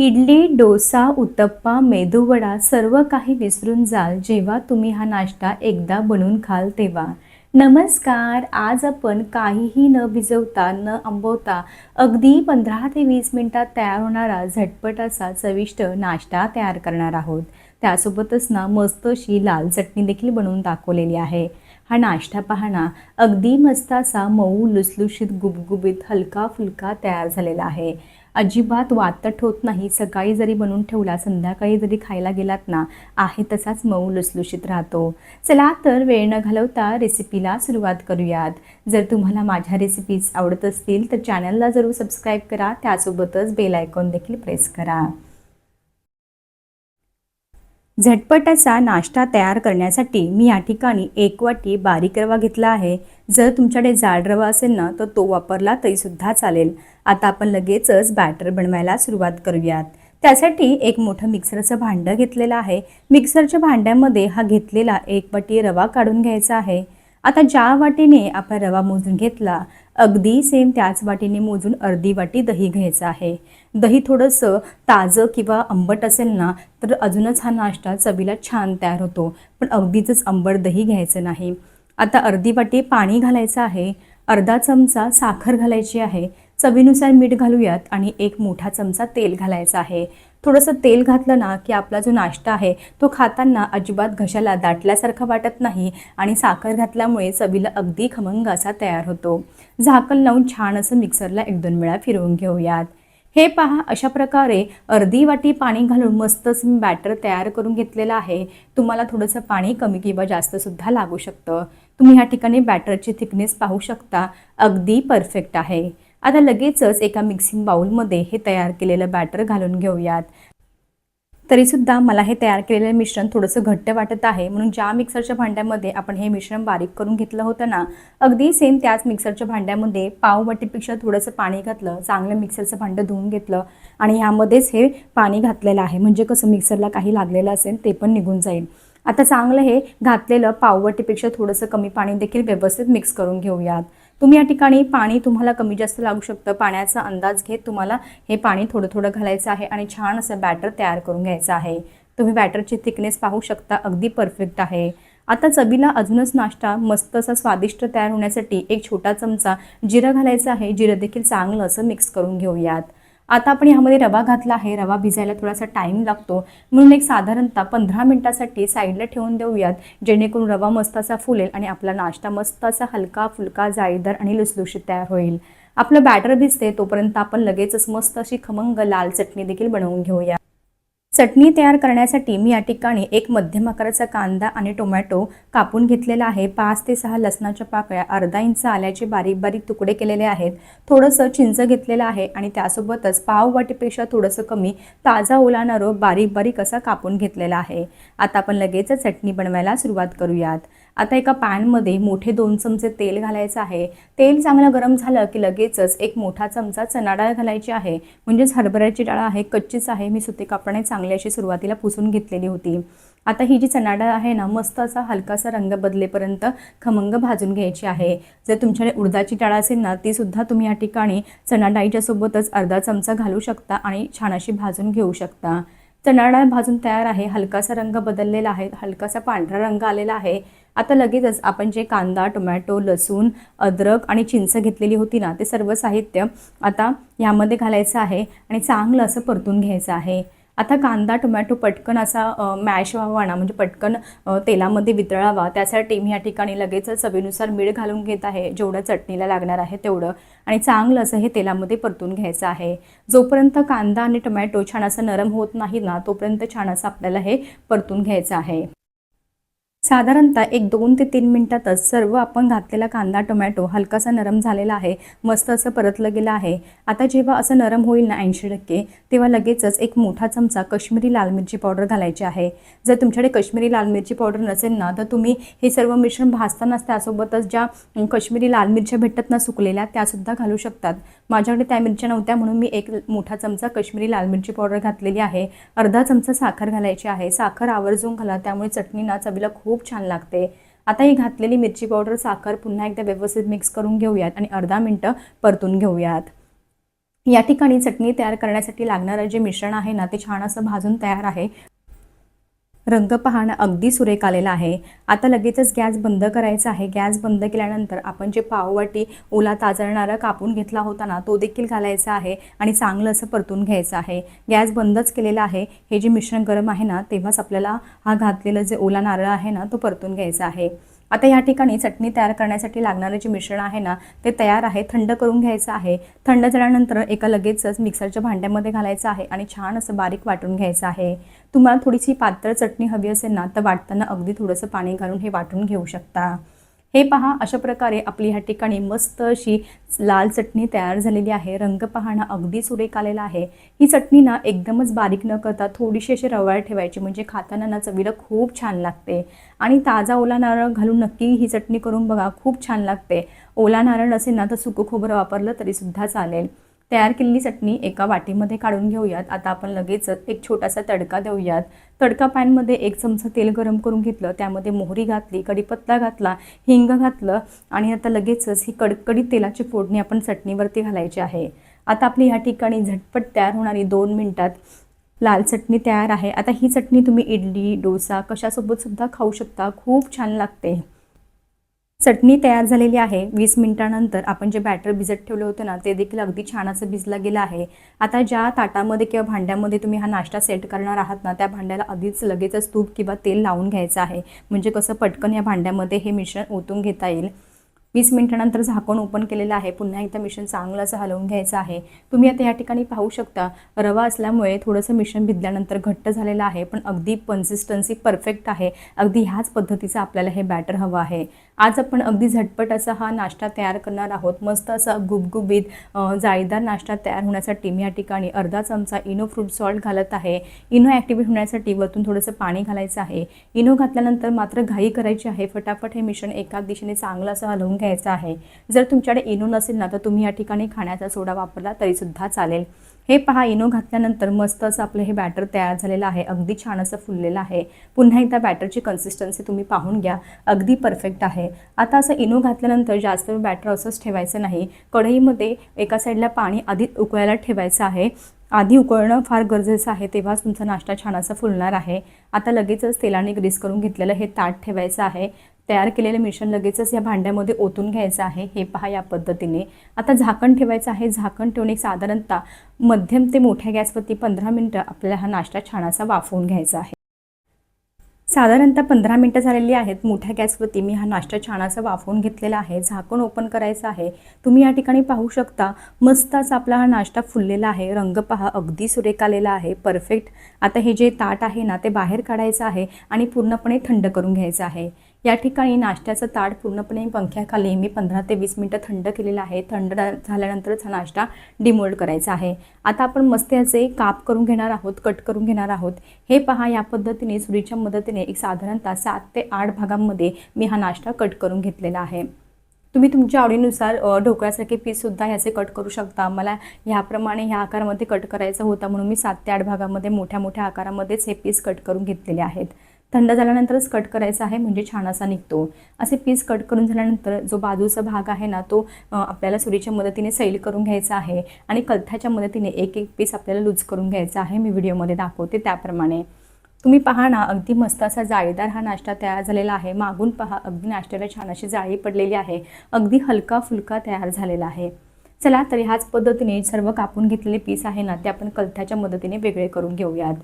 इडली डोसा उत्तप्पा मेदूवडा सर्व काही विसरून जाल जेव्हा तुम्ही हा नाश्ता एकदा बनवून खाल तेव्हा. नमस्कार आज आपण काहीही न भिजवता न आंबवता अगदी पंधरा ते वीस मिनिटात तयार होणारा झटपट असा चविष्ट नाश्ता तयार करणार आहोत. त्यासोबतच ना मस्त अशी लाल चटणी देखील बनवून दाखवलेली आहे. हा नाश्ता पाहणा अगदी मस्त असा मऊ लुसलुशीत गुबगुबीत हलका फुलका तयार झालेला आहे. अजिबात वातट होत नाही. सकाळी जरी बनवून ठेवला संध्याकाळी जरी खायला गेलात ना आहे तसाच मऊ लुसलुशीत राहतो. चला तर वेळ न घालवता रेसिपीला सुरुवात करूयात. जर तुम्हाला माझ्या रेसिपीज आवडत असतील तर चॅनलला जरूर सबस्क्राईब करा. त्यासोबतच बेल आयकॉन देखील प्रेस करा. झटपट असा नाश्ता तयार करण्यासाठी मी या ठिकाणी एक वाटी बारीक रवा घेतला आहे. जर तुमच्याकडे जाड रवा असेल ना तर तो वापरला तरीसुद्धा चालेल. आता आपण लगेचच बॅटर बनवायला सुरुवात करूयात. त्यासाठी एक मोठं मिक्सरचं भांडं घेतलेलं आहे. मिक्सरच्या भांड्यामध्ये हा घेतलेला एक वाटी रवा काढून घ्यायचा आहे. आता ज्या वाटीने आपण रवा मोजून घेतला अगदी सेम त्याच वाटीने मोजून अर्धी वाटी दही घ्यायचं आहे. दही थोडंसं ताजं किंवा आंबट असेल ना तर अजूनच हा नाश्ता चवीला छान तयार होतो. पण अगदीच आंबट दही घ्यायचं नाही. आता अर्धी वाटी पाणी घालायचं आहे. अर्धा चमचा साखर घालायची आहे. चवीनुसार मीठ घालूयात आणि एक मोठा चमचा तेल घालायचा आहे. थोडंसं तेल घातलं ना की आपला जो नाश्ता आहे तो खाताना अजिबात घशाला दाटल्यासारखा वाटत नाही आणि साखर घातल्यामुळे चवीला अगदी खमंग असा तयार होतो. झाकण लावून छान असं मिक्सरला एक दोन वेळा फिरवून घेऊयात. हे पहा अशा प्रकारे अर्धी वाटी पाणी घालून मस्तच मी बॅटर तयार करून घेतलेलं आहे. तुम्हाला थोडंसं पाणी कमी किंवा जास्तसुद्धा लागू शकतं. तुम्ही ह्या ठिकाणी बॅटरची थिकनेस पाहू शकता. अगदी परफेक्ट आहे. आता लगेचच एका मिक्सिंग बाउलमध्ये हे तयार केलेलं बॅटर घालून घेऊयात. तरीसुद्धा मला हे तयार केलेलं मिश्रण थोडंसं घट्ट वाटत आहे. म्हणून ज्या मिक्सरच्या भांड्यामध्ये आपण हे मिश्रण बारीक करून घेतलं होतं ना अगदी सेम त्याच मिक्सरच्या भांड्यामध्ये पाववाटीपेक्षा थोडंसं पाणी घातलं चांगलं मिक्सरचं भांडं धुवून घेतलं आणि ह्यामध्येच हे पाणी घातलेलं आहे. म्हणजे कसं मिक्सरला काही लागलेलं असेल ते पण निघून जाईल. आता चांगलं हे घातलेलं पाववाटीपेक्षा थोडंसं कमी पाणी देखील व्यवस्थित मिक्स करून घेऊयात. तुम्ही या ठिकाणी पाणी तुम्हाला कमी जास्त लागू शकतं. पाण्याचा अंदाज घेत तुम्हाला हे पाणी थोडं थोडं घालायचं आहे आणि छान असं बॅटर तयार करून घ्यायचं आहे. तुम्ही बॅटरची थिकनेस पाहू शकता अगदी परफेक्ट आहे. आता चवीला अजूनच नाश्ता मस्त असा स्वादिष्ट तयार होण्यासाठी एक छोटा चमचा जिरं घालायचं आहे. जिरं देखील चांगलं असं मिक्स करून घेऊयात. आता आपण ह्यामध्ये रवा घातला आहे. रवा भिजायला थोडासा टाईम लागतो. म्हणून एक साधारणतः पंधरा मिनटासाठी साईडला ठेवून देऊयात. जेणेकरून रवा मस्त असा फुलेल आणि आपला नाश्ता मस्त असा हलका फुलका जाळीदार आणि लुसलुशीत तयार होईल. आपलं बॅटर भिजते तोपर्यंत आपण लगेचच मस्त अशी खमंग लाल चटणी देखील बनवून घेऊया. चटणी तयार करण्यासाठी मी या ठिकाणी एक मध्यम आकाराचा कांदा आणि टोमॅटो कापून घेतलेला आहे. पाच ते सहा लसणाच्या पाकळ्या अर्धा इंच आल्याचे बारीक बारीक तुकडे केलेले आहेत. थोडंसं चिंच घेतलेलं आहे आणि त्यासोबतच पाव वाटीपेक्षा थोडंसं कमी ताजा ओलाणारं बारीक बारीक असा कापून घेतलेला आहे. आता आपण लगेच चटणी बनवायला सुरुवात करूयात. आता एका पॅनमध्ये मोठे दोन चमचे तेल घालायचं आहे. तेल चांगलं गरम झालं की लगेचच एक मोठा चमचा चणा डाळ घालायची आहे. म्हणजेच हरभऱ्याची डाळ आहे कच्चीच आहे. मी सुती कापडाने चांगली अशी सुरुवातीला पुसून घेतलेली होती. आता ही जी चणाडाळ आहे ना मस्त असा हलकासा रंग बदलेपर्यंत खमंग भाजून घ्यायची आहे. जर तुमच्याकडे उडदाची डाळ असेल ना तीसुद्धा तुम्ही या ठिकाणी चणाडाळीच्या सोबतच अर्धा चमचा घालू शकता आणि छान अशी भाजून घेऊ शकता. चणा डाळ भाजून तयार आहे हलकासा रंग बदललेला आहे हलकासा पांढरा रंग आलेला आहे. आता लगेचच आपण जे कांदा टोमॅटो लसूण अद्रक आणि चिंच घेतलेली होती ना ते सर्व साहित्य आता यामध्ये घालायचं आहे आणि चांगलं असं परतून घ्यायचं आहे. आता कांदा टोमॅटो पटकन असा मॅश व्हावा ना म्हणजे पटकन तेलामध्ये वितळावा. त्यासाठी मी या ठिकाणी लगेचच चवीनुसार मीठ घालून घेत आहे. जेवढं चटणीला लागणार आहे तेवढं. आणि चांगलं असं हे तेलामध्ये परतून घ्यायचं आहे. जोपर्यंत कांदा आणि टोमॅटो छान असं नरम होत नाही ना तोपर्यंत छान असं आपल्याला हे परतून घ्यायचं आहे. साधारणतः एक दोन ते तीन मिनटातच सर्व आपण घातलेला कांदा टोमॅटो हलकासा नरम झालेला आहे मस्त असं परतलं गेलं आहे. आता जेव्हा असं नरम होईल ना ऐंशी टक्के तेव्हा लगेचच एक मोठा चमचा कश्मीरी लाल मिरची पावडर घालायची आहे. जर तुमच्याकडे कश्मीरी लाल मिरची पावडर नसेल ना तर तुम्ही हे सर्व मिश्रण भाजतानाच त्यासोबतच ज्या अं, कश्मीरी लाल मिरच्या भेटतात ना सुकलेल्या त्यासुद्धा घालू शकतात. माझ्याकडे त्या मिरच्या नव्हत्या म्हणून मी एक मोठा चमचा कश्मीरी लाल मिरची पावडर घातलेली आहे. अर्धा चमचा साखर घालायची आहे. साखर आवर्जून घाला त्यामुळे चटणी ना चवीला खूप खूप छान लागते. आता ही घातलेली मिरची पावडर साखर पुन्हा एकदा व्यवस्थित मिक्स करून घेऊयात आणि अर्धा मिनटं परतून घेऊयात. या ठिकाणी चटणी तयार करण्यासाठी लागणारं जे मिश्रण आहे ना ते छान असं भाजून तयार आहे. रंग पाहणं अगदी सुरेख आलेला आहे. आता लगेचच गॅस बंद करायचा आहे. गॅस बंद केल्यानंतर आपण जे पाववाटी ओला ताजळणारा कापून घेतला होता ना तो देखील घालायचा आहे आणि चांगलं असं परतून घ्यायचं आहे. गॅस बंदच केलेला आहे. हे जे मिश्रण गरम आहे ना तेव्हाच आपल्याला हा घातलेला जे ओला नारळ आहे ना तो परतून घ्यायचा आहे. आता या ठिकाणी चटणी तयार करण्यासाठी लागणारं जे मिश्रण आहे ना ते तयार आहे थंड करून घ्यायचं आहे. थंड झाल्यानंतर एका लगेचच मिक्सरच्या भांड्यामध्ये घालायचं आहे आणि छान असं बारीक वाटून घ्यायचं आहे. तुम्हाला थोडीशी पातळ चटणी हवी असेल ना तर वाटताना अगदी थोडंसं पाणी घालून हे वाटून घेऊ शकता. हे पहा अशा प्रकारे आपली ह्या ठिकाणी मस्त अशी लाल चटणी तयार झालेली आहे. रंग पाहणं अगदी सुरेख आलेला आहे. ही चटणी ना एकदमच बारीक न करता थोडीशी अशी रवाळ ठेवायची म्हणजे खाताना ना चवीला खूप छान लागते. आणि ताजा ओला नारळ घालून नक्की ही चटणी करून बघा खूप छान लागते. ओला नारळ असेल ना तर सुकं खोबरं वापरलं तरीसुद्धा चालेल. तयार केलेली चटणी एका वाटीमध्ये काढून घेऊयात. आता आपण लगेचच एक छोटासा तडका देऊयात. तडका पॅनमध्ये एक चमचा तेल गरम करून घेतलं. त्यामध्ये मोहरी घातली कढीपत्ता घातला हिंग घातलं आणि आता लगेचच ही कडकडीत तेलाची फोडणी आपण चटणीवरती घालायची आहे. आता आपली ह्या ठिकाणी झटपट तयार होणारी दोन मिनटात लाल चटणी तयार आहे. आता ही चटणी तुम्ही इडली डोसा कशासोबत सुद्धा खाऊ शकता. खूप छान लागते. चटणी तयार झालेली आहे. वीस मिनिटानंतर आपण जे बॅटर भिजत ठेवलं होतं ना ते देखील अगदी छान असं भिजलं गेलं आहे. आता ज्या ताटामध्ये किंवा भांड्यामध्ये तुम्ही हा नाश्ता सेट करणार आहात ना त्या भांड्याला आधीच लगेचच तूप किंवा तेल लावून घ्यायचं आहे. म्हणजे कसं पटकन या भांड्यामध्ये हे मिश्रण ओतून घेता येईल. वीस मिनिटानंतर झाकण ओपन केलेलं आहे. पुन्हा एकदा मिश्रण चांगलं असं हलवून घ्यायचं आहे. तुम्ही आता या ठिकाणी पाहू शकता रवा असल्यामुळे थोडंसं मिश्रण भिजल्यानंतर घट्ट झालेलं आहे पण अगदी कन्सिस्टन्सी परफेक्ट आहे. अगदी ह्याच पद्धतीचं आपल्याला हे बॅटर हवं आहे. आज आपण अगदी झटपट असा हा नाश्ता तयार करणार आहोत. मस्त असा गुबगुबीत जाळीदार नाश्ता तयार होण्यासाठी मी या ठिकाणी अर्धा चमचा इनो फ्रूट सॉल्ट घालत आहे. इनो ॲक्टिवेट होण्यासाठी वरतून थोडंसं पाणी घालायचं आहे. इनो घातल्यानंतर मात्र घाई करायची आहे. फटाफट हे मिश्रण एकाच दिशेने चांगलं असं हलवून घ्यायचं आहे. जर तुमच्याकडे इनो नसेल ना तर तुम्ही या ठिकाणी खाण्याचा सोडा वापरला तरीसुद्धा चालेल. हे पहा इनो घातल्यानंतर मस्त असं आपलं हे बॅटर तयार झालेलं आहे. अगदी छान असं फुललेलं आहे. पुन्हा एकदा बॅटरची कन्सिस्टन्सी तुम्ही पाहून घ्या. अगदी परफेक्ट आहे. आता असं इनो घातल्यानंतर जास्त वेळ बॅटर असंच ठेवायचं नाही. कढईमध्ये एका साईडला पाणी आधी उकळायला ठेवायचं आहे. आधी उकळणं फार गरजेचं आहे तेव्हाच तुमचा नाश्ता छान असा फुलणार आहे. आता लगेचच तेलाने ग्रीस करून घेतलेलं हे ताट ठेवायचं आहे. तयार केलेलं मिश्रण लगेचच या भांड्यामध्ये ओतून घ्यायचं आहे. हे पहा या पद्धतीने. आता झाकण ठेवायचं आहे. झाकण ठेवून एक साधारणतः मध्यम ते मोठ्या गॅसवरती पंधरा मिनटं आपल्याला हा नाश्ता छान असा वाफवून घ्यायचा आहे. साधारणतः पंधरा मिनटं झालेली आहेत. मोठ्या गॅसवरती मी हा नाश्ता छान असा वाफवून घेतलेला आहे. झाकण ओपन करायचं आहे. तुम्ही या ठिकाणी पाहू शकता मस्तच आपला हा नाश्ता फुललेला आहे. रंग पहा अगदी सुरेख आलेला आहे. परफेक्ट. आता हे जे ताट आहे ना ते बाहेर काढायचं आहे आणि पूर्णपणे थंड करून घ्यायचं आहे. या ठिकाणी नाश्त्याचं ताट पूर्णपणे पंख्याखाली मी पंधरा ते वीस मिनटं थंड केलेलं आहे. थंड झाल्यानंतरच हा नाश्ता डिमोल्ड करायचा आहे. आता आपण मस्त याचे काप करून घेणार आहोत कट करून घेणार आहोत. हे पहा या पद्धतीने सुरीच्या मदतीने एक साधारणतः सात ते आठ भागांमध्ये मी हा नाश्ता कट करून घेतलेला आहे. तुम्ही तुमच्या आवडीनुसार ढोकळ्यासारखे पीससुद्धा ह्याचे कट करू शकता. मला ह्याप्रमाणे ह्या आकारामध्ये कट करायचा होता म्हणून मी सात ते आठ भागामध्ये मोठ्या मोठ्या आकारामध्येच हे पीस कट करून घेतलेले आहेत. थंड झाल्यानंतरच कट करायचा आहे म्हणजे छान असा निघतो. असे पीस कट करून झाल्यानंतर जो बाजूचा भाग आहे ना तो आपल्याला सुरीच्या मदतीने सैल करून घ्यायचा आहे आणि कलथ्याच्या मदतीने एक एक पीस आपल्याला लूज करून घ्यायचा आहे. मी व्हिडिओमध्ये दाखवते त्याप्रमाणे. तुम्ही पहा ना अगदी मस्त असा जाळीदार हा नाश्ता तयार झालेला आहे. मागून पहा अगदी नाश्त्याला छान अशी जाळी पडलेली आहे. अगदी हलका फुलका तयार झालेला आहे. चला तर ह्याच पद्धतीने सर्व कापून घेतलेले पीस आहे ना ते आपण कलथ्याच्या मदतीने वेगळे करून घेऊयात.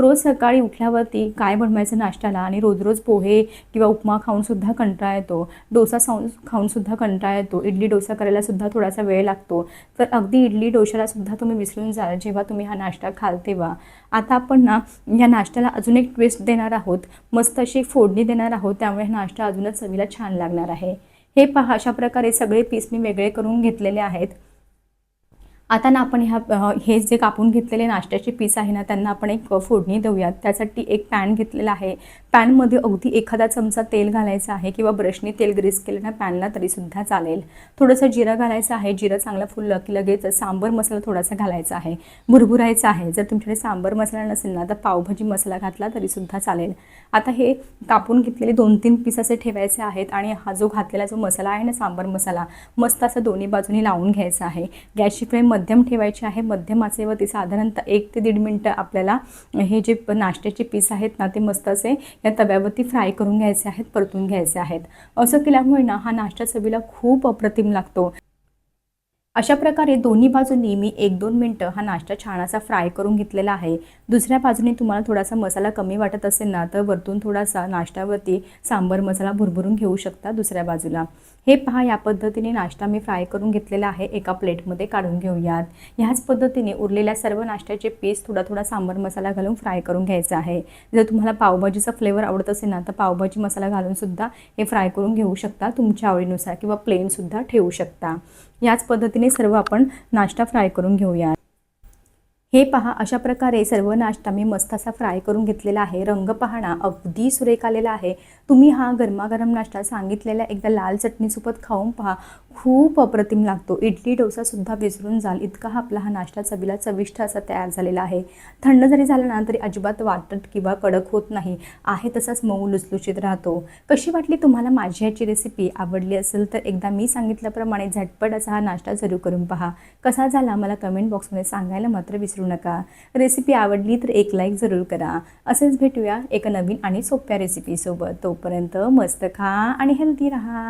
रोज सकाळी उठल्यावरती काय बनवायचं नाश्त्याला आणि रोज रोज पोहे किंवा उपमा खाऊनसुद्धा कंटाळा येतो. डोसा साऊन खाऊनसुद्धा कंटाळा येतो. इडली डोसा करायलासुद्धा थोडासा वेळ लागतो. तर अगदी इडली डोशालासुद्धा तुम्ही विसरून जाल जेव्हा तुम्ही हा नाश्ता खाल तेव्हा. आता आपण ना या नाश्त्याला अजून एक ट्विस्ट देणार आहोत. मस्त अशी एक फोडणी देणार आहोत. त्यामुळे हा नाश्ता अजूनच चवीला छान लागणार आहे. हे पहा अशा प्रकारे सगळे पीस मी वेगळे करून घेतलेले आहेत. आता ना आपण ह्या हे जे कापून घेतलेले नाश्त्याचे पीस आहे ना त्यांना आपण एक फोडणी देऊयात. त्यासाठी एक पॅन घेतलेला आहे. पॅनमध्ये अगदी एखादा चमचा तेल घालायचं आहे किंवा ब्रशने तेल ग्रीस केलं ना पॅनला तरीसुद्धा चालेल. थोडंसं जिरं घालायचं आहे. जिरं चांगलं फुललं की लगेच सांबर मसाला थोडासा घालायचा आहे. भुरभुरायचा आहे. जर तुमच्याकडे सांबर मसाला नसेल ना तर पावभाजी मसाला घातला तरीसुद्धा चालेल. आता हे कापून घेतलेले दोन तीन पीस असे ठेवायचे आहेत आणि हा जो घातलेला जो मसाला आहे ना सांबर मसाला मस्त असा दोन्ही बाजूनी लावून घ्यायचा आहे. गॅसची फ्लेम मध्यम ठेवायची आहे. मध्यमाचे व ती साधारणतः एक ते दीड मिनटं आपल्याला हे जे नाश्त्याचे पीस आहेत ना ते मस्त असे या तव्यावरती फ्राय करून घ्यायचे आहेत परतून घ्यायचे आहेत. असं केल्यामुळे ना हा नाश्ता चवीला खूप अप्रतिम लागतो. अशा प्रकारे दोन्ही बाजूंनी मी एक दोन मिनटं हा नाश्ता छान असा फ्राय करून घेतलेला आहे. दुसऱ्या बाजूने तुम्हाला थोडासा मसाला कमी वाटत असेल ना तर वरतून थोडासा नाश्त्यावरती सांबर मसाला भरभरून घेऊ शकता दुसऱ्या बाजूला. हे पहा या पद्धतीने नाश्ता मी फ्राय करून घेतलेला आहे. एका प्लेटमध्ये काढून घेऊयात. ह्याच पद्धतीने उरलेल्या सर्व नाश्त्याचे पीस थोडा थोडा सांबर मसाला घालून फ्राय करून घ्यायचा आहे. जर तुम्हाला पावभाजीचा फ्लेवर आवडत असेल ना तर पावभाजी मसाला घालूनसुद्धा हे फ्राय करून घेऊ शकता तुमच्या आवडीनुसार किंवा प्लेनसुद्धा ठेवू शकता. याच पद्धतीने सर्व आपण नाश्ता फ्राय करून घेऊया. हे पहा अशा प्रकारे सर्व नाश्ता मी मस्त असा फ्राय करून घेतलेला आहे. रंग पाहणा अगदी सुरेख आलेला आहे. तुम्ही हा गरमागरम नाश्ता सांगितलेला एकदा लाल चटणीसोबत खाऊन पहा. खूप अप्रतिम लागतो. इडली डोसासुद्धा विसरून जाल. इतका हा आपला हा नाश्ता चवीला चविष्ट असा तयार झालेला आहे. थंड जरी झाला ना तरी अजिबात वाटत किंवा कडक होत नाही. आहे तसाच मऊ लुसलुशीत राहतो. कशी वाटली तुम्हाला माझी ह्याची रेसिपी आवडली असेल तर एकदा मी सांगितल्याप्रमाणे झटपट असा हा नाश्ता जरूर करून पहा. कसा झाला? मला कमेंट बॉक्समध्ये सांगायला मात्र विसरू नका. रेसिपी आवडली तर एक लाईक जरूर करा. असेच भेटूया एका नवीन आणि सोप्या रेसिपीसोबत तोपर्यंत मस्त खा आणि हेल्दी राहा.